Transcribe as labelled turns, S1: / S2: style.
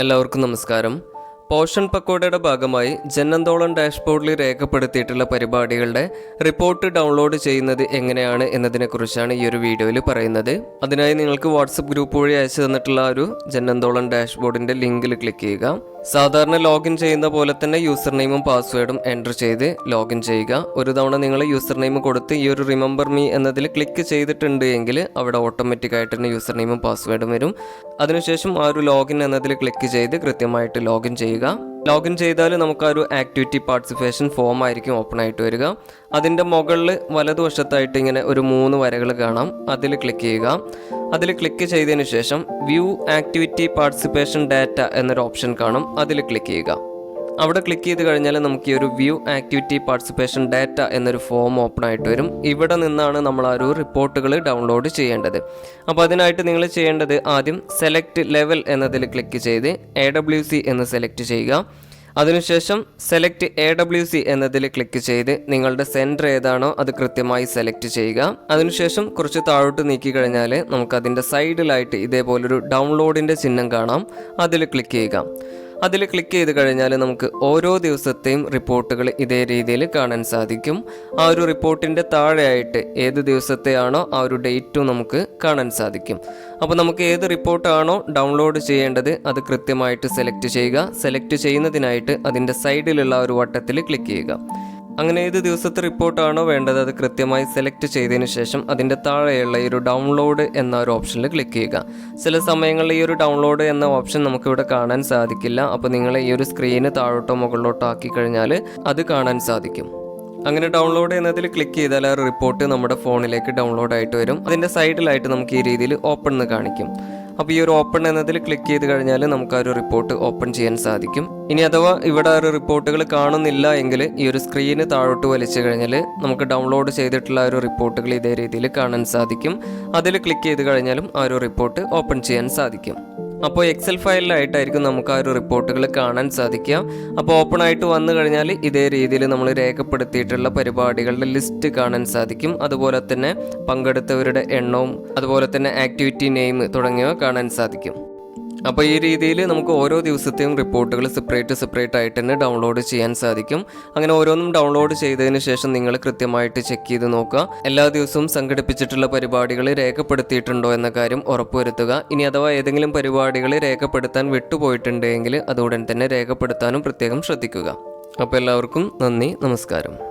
S1: എല്ലാവർക്കും നമസ്കാരം. പോഷൻ പക്കോടയുടെ ഭാഗമായി ജന്നന്തോളം ഡാഷ്ബോർഡിൽ രേഖപ്പെടുത്തിയിട്ടുള്ള പരിപാടികളുടെ റിപ്പോർട്ട് ഡൗൺലോഡ് ചെയ്യുന്നത് എങ്ങനെയാണ് എന്നതിനെക്കുറിച്ചാണ് ഈ ഒരു വീഡിയോയിൽ പറയുന്നത്. അതിനായി നിങ്ങൾക്ക് വാട്സപ്പ് ഗ്രൂപ്പ് വഴി അയച്ചു തന്നിട്ടുള്ള ഒരു ജന്നന്തോളം ഡാഷ്ബോർഡിന്റെ ലിങ്കിൽ ക്ലിക്ക് ചെയ്യുക. സാധാരണ ലോഗിൻ ചെയ്യുന്ന പോലെ തന്നെ യൂസർ നെയിമും പാസ്വേഡും എന്റർ ചെയ്ത് ലോഗിൻ ചെയ്യുക. ഒരു തവണ നിങ്ങൾ യൂസർ നെയിം കൊടുത്ത് ഈ ഒരു റിമെമ്പർ മീ എന്നതിൽ ക്ലിക്ക് ചെയ്തിട്ടുണ്ട് എങ്കിൽ അവിടെ ഓട്ടോമാറ്റിക് ആയിട്ട് തന്നെ യൂസർ നെയിമും പാസ്വേഡും വരും. അതിനുശേഷം ആ ഒരു ലോഗിൻ എന്നതിൽ ക്ലിക്ക് ചെയ്ത് കൃത്യമായിട്ട് ലോഗിൻ ചെയ്യുക. ലോഗിൻ ചെയ്താൽ നമുക്ക് ആ ഒരു ആക്ടിവിറ്റി പാർട്ടിസിപ്പേഷൻ ഫോം ആയിരിക്കും ഓപ്പൺ ആയിട്ട് വരിക. അതിന്റെ മുകളിൽ വലതുവശത്തായിട്ട് ഇങ്ങനെ ഒരു മൂന്ന് വരകൾ കാണാം. അതിൽ ക്ലിക്ക് ചെയ്യുക. അതിൽ ക്ലിക്ക് ചെയ്തതിന് ശേഷം വ്യൂ ആക്ടിവിറ്റി പാർട്ടിസിപ്പേഷൻ ഡാറ്റ എന്നൊരു ഓപ്ഷൻ കാണും. അതിൽ ക്ലിക്ക് ചെയ്യുക. അവിടെ ക്ലിക്ക് ചെയ്ത് കഴിഞ്ഞാൽ നമുക്ക് ഈ ഒരു വ്യൂ ആക്ടിവിറ്റി പാർട്ടിസിപ്പേഷൻ ഡാറ്റ എന്നൊരു ഫോം ഓപ്പൺ ആയിട്ട് വരും. ഇവിടെ നിന്നാണ് നമ്മൾ ആ ഒരു റിപ്പോർട്ടുകൾ ഡൗൺലോഡ് ചെയ്യേണ്ടത്. അപ്പോൾ അതിനായിട്ട് നിങ്ങൾ ചെയ്യേണ്ടത് ആദ്യം സെലക്ട് ലെവൽ എന്നതിൽ ക്ലിക്ക് ചെയ്ത് എ ഡബ്ല്യു സി എന്ന് സെലക്ട് ചെയ്യുക. അതിനുശേഷം സെലക്ട് എ ഡബ്ല്യു സി എന്നതിൽ ക്ലിക്ക് ചെയ്ത് നിങ്ങളുടെ സെന്റർ ഏതാണോ അത് കൃത്യമായി സെലക്ട് ചെയ്യുക. അതിനുശേഷം കുറച്ച് താഴോട്ട് നീക്കി കഴിഞ്ഞാൽ നമുക്ക് അതിന്റെ സൈഡിലായിട്ട് ഇതേപോലൊരു ഡൗൺലോഡിന്റെ ചിഹ്നം കാണാം. അതിൽ ക്ലിക്ക് ചെയ്യുക. അതിൽ ക്ലിക്ക് ചെയ്ത് കഴിഞ്ഞാൽ നമുക്ക് ഓരോ ദിവസത്തെയും റിപ്പോർട്ടുകൾ ഇതേ രീതിയിൽ കാണാൻ സാധിക്കും. ആ ഒരു റിപ്പോർട്ടിന്റെ താഴെയായിട്ട് ഏത് ദിവസത്തെയാണോ ആ ഒരു ഡേറ്റും നമുക്ക് കാണാൻ സാധിക്കും. അപ്പോൾ നമുക്ക് ഏത് റിപ്പോർട്ടാണോ ഡൗൺലോഡ് ചെയ്യേണ്ടത് അത് കൃത്യമായിട്ട് സെലക്ട് ചെയ്യുക. സെലക്ട് ചെയ്യുന്നതിനായിട്ട് അതിന്റെ സൈഡിലുള്ള ഒരു വട്ടത്തിൽ ക്ലിക്ക് ചെയ്യുക. അങ്ങനെ ഏത് ദിവസത്തെ റിപ്പോർട്ടാണോ വേണ്ടത് അത് കൃത്യമായി സെലക്ട് ചെയ്തതിന് ശേഷം അതിന്റെ താഴെയുള്ള ഈ ഒരു ഡൗൺലോഡ് എന്ന ഒരു ഓപ്ഷനിൽ ക്ലിക്ക് ചെയ്യുക. ചില സമയങ്ങളിൽ ഈ ഒരു ഡൗൺലോഡ് എന്ന ഓപ്ഷൻ നമുക്കിവിടെ കാണാൻ സാധിക്കില്ല. അപ്പോൾ നിങ്ങൾ ഈ ഒരു സ്ക്രീന് താഴോട്ടോ മുകളിലോട്ടോ ആക്കി കഴിഞ്ഞാൽ അത് കാണാൻ സാധിക്കും. അങ്ങനെ ഡൗൺലോഡ് എന്നതിൽ ക്ലിക്ക് ചെയ്താൽ ആ റിപ്പോർട്ട് നമ്മുടെ ഫോണിലേക്ക് ഡൗൺലോഡ് ആയിട്ട് വരും. അതിന്റെ സൈഡിലായിട്ട് നമുക്ക് ഈ രീതിയിൽ ഓപ്പൺ എന്ന് കാണിക്കും. അപ്പോൾ ഈ ഒരു ഓപ്പൺ എന്നതിൽ ക്ലിക്ക് ചെയ്ത് കഴിഞ്ഞാൽ നമുക്ക് ആ ഒരു റിപ്പോർട്ട് ഓപ്പൺ ചെയ്യാൻ സാധിക്കും. ഇനി അഥവാ ഇവിടെ ഒരു റിപ്പോർട്ടുകൾ കാണുന്നില്ല എങ്കിൽ ഈ ഒരു സ്ക്രീന് താഴോട്ട് വലിച്ചു കഴിഞ്ഞാൽ നമുക്ക് ഡൗൺലോഡ് ചെയ്തിട്ടുള്ള ഒരു റിപ്പോർട്ടുകൾ ഇതേ രീതിയിൽ കാണാൻ സാധിക്കും. അതിൽ ക്ലിക്ക് ചെയ്ത് കഴിഞ്ഞാലും ആ ഒരു റിപ്പോർട്ട് ഓപ്പൺ ചെയ്യാൻ സാധിക്കും. അപ്പോൾ എക്സൽ ഫയലിലായിട്ടായിരിക്കും നമുക്ക് ആ ഒരു റിപ്പോർട്ടുകൾ കാണാൻ സാധിക്കുക. അപ്പോൾ ഓപ്പൺ ആയിട്ട് വന്നു കഴിഞ്ഞാൽ ഇതേ രീതിയിൽ നമ്മൾ രേഖപ്പെടുത്തിയിട്ടുള്ള പരിപാടികളുടെ ലിസ്റ്റ് കാണാൻ സാധിക്കും. അതുപോലെ തന്നെ പങ്കെടുത്തവരുടെ എണ്ണവും അതുപോലെ തന്നെ ആക്ടിവിറ്റി നെയിം തുടങ്ങിയവ കാണാൻ സാധിക്കും. അപ്പോൾ ഈ രീതിയിൽ നമുക്ക് ഓരോ ദിവസത്തെയും റിപ്പോർട്ടുകൾ സെപ്പറേറ്റ് സെപ്പറേറ്റ് ആയിട്ട് തന്നെ ഡൗൺലോഡ് ചെയ്യാൻ സാധിക്കും. അങ്ങനെ ഓരോന്നും ഡൗൺലോഡ് ചെയ്തതിന് ശേഷം നിങ്ങൾ കൃത്യമായിട്ട് ചെക്ക് ചെയ്ത് നോക്കുക. എല്ലാ ദിവസവും സംഘടിപ്പിച്ചിട്ടുള്ള പരിപാടികൾ രേഖപ്പെടുത്തിയിട്ടുണ്ടോ എന്ന കാര്യം ഉറപ്പുവരുത്തുക. ഇനി അഥവാ ഏതെങ്കിലും പരിപാടികൾ രേഖപ്പെടുത്താൻ വിട്ടുപോയിട്ടുണ്ടെങ്കിൽ അത് ഉടൻ തന്നെ രേഖപ്പെടുത്താനും പ്രത്യേകം ശ്രദ്ധിക്കുക. അപ്പോൾ എല്ലാവർക്കും നന്ദി നമസ്കാരം.